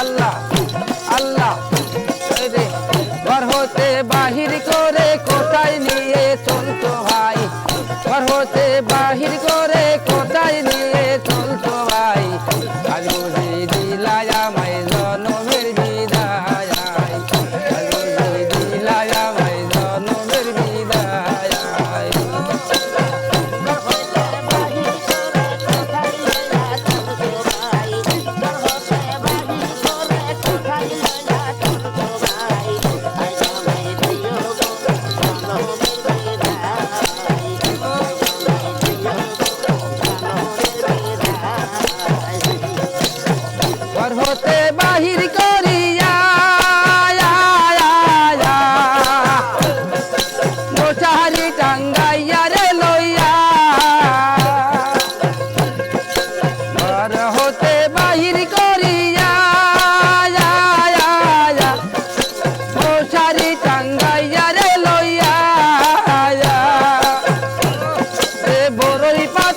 আল্লাহ আল্লাহ। ঘর বাহির কর। তোরই পা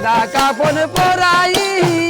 dacă pun por aici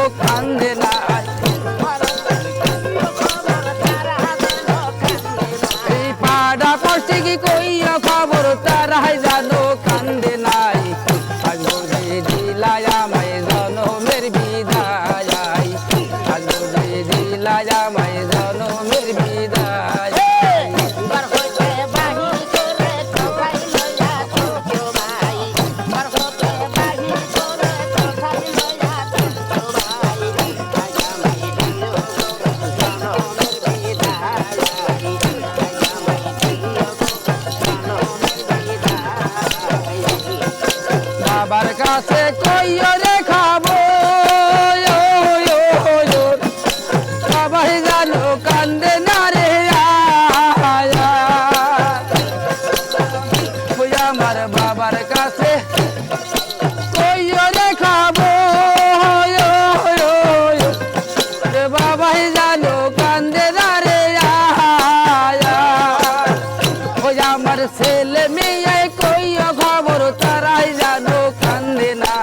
জনমের বিদায়। বাবার কাছে কইরে জানো কান্দে না রে আমার বাবার কাছে কইও রে খাব বাবাই জানো কান্দে না রে ওই আমার ছেলে মেয়ে কইও খবর, তারাই জানো কান্দে না।